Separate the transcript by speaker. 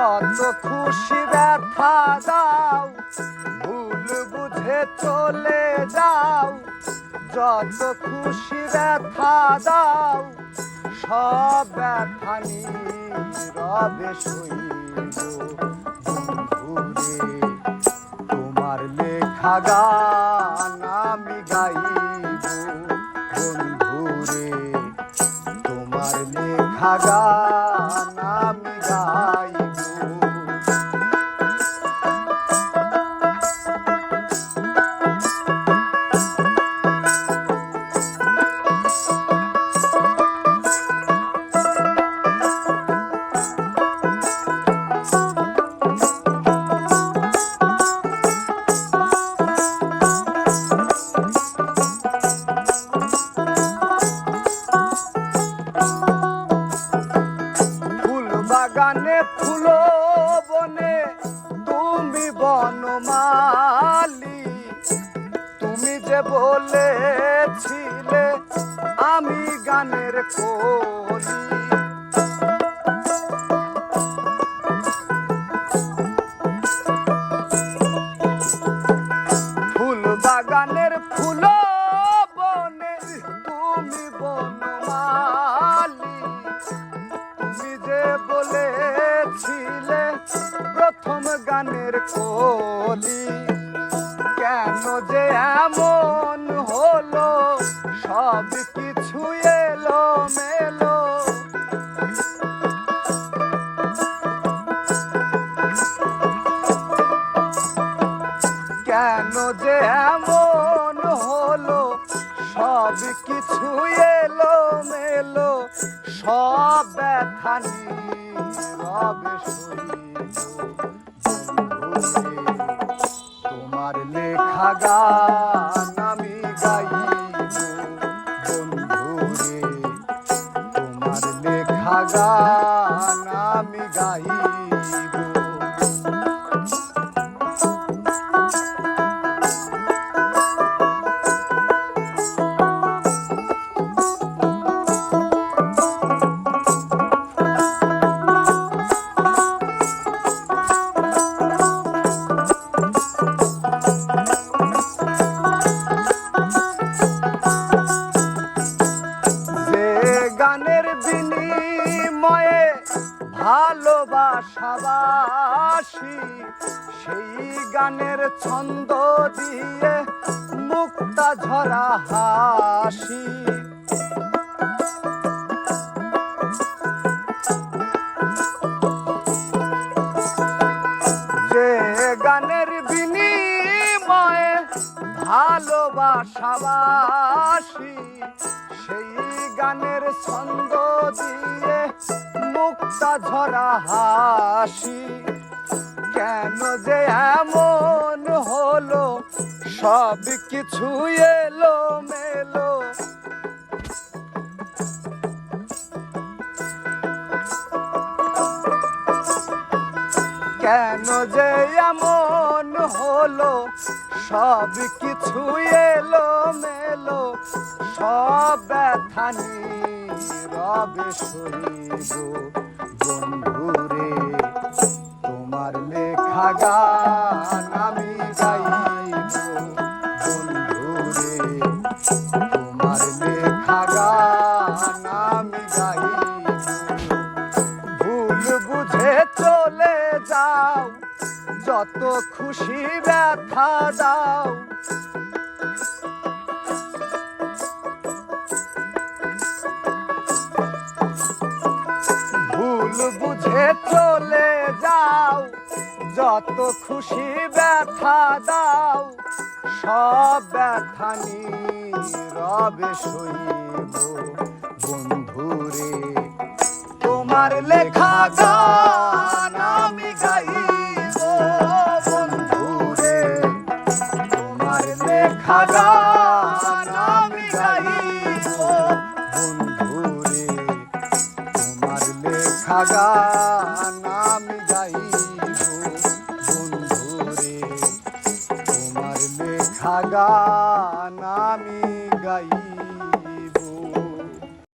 Speaker 1: যত খুশি ব্যথা দাও, ভুল বুঝে চলে যাও। যত খুশি ব্যথা দাও, সব ব্যথা সইব তোমার লেখা গান আমি গাইব। বন্ধুরে, তোমার লেখা গান বনমালি তুমি যে বলেছিলে আমি গানের কলি। ফুল বাগানের প্রথম গানের কলি। কেন যে এমন হলো, সব কিছু এলো মেলো কেন যে এমন হলো, সব কিছু এলো মেলো সব ব্যথা তোমার লেখা ভালোবাসাবাসি সেই গানের ছন্দ দিয়ে মুক্তা ঝরা হাসি। যে গানের বিনিময়ে ভালোবাসাবাসি, সেই গানের ছন্দ দিয়ে মুক্তা ঝরা হাসি। কেন যে এমন হলো, সব কিছু এলো মেলো কেন যে এমন হলো, সব কিছু এলো মেলো সব ব্যথা নীরবে সইব বন্ধুরে, তোমার লেখা গান আমি গাইব বন্ধুরে, তোমার লেখা গান আমি গাইব। ভুল বুঝে চলে যাও, যত খুশি ব্যথা দাও যত খুশি ব্যথা দাও, সব ব্যথা নীরবে সইব। বন্ধুরে, তোমার লেখা গান আমি গাইব। বন্ধুরে, তোমার লেখা গান আমি গাইব। বন্ধুরে, তোমার লেখা গান সাগা নামি গাই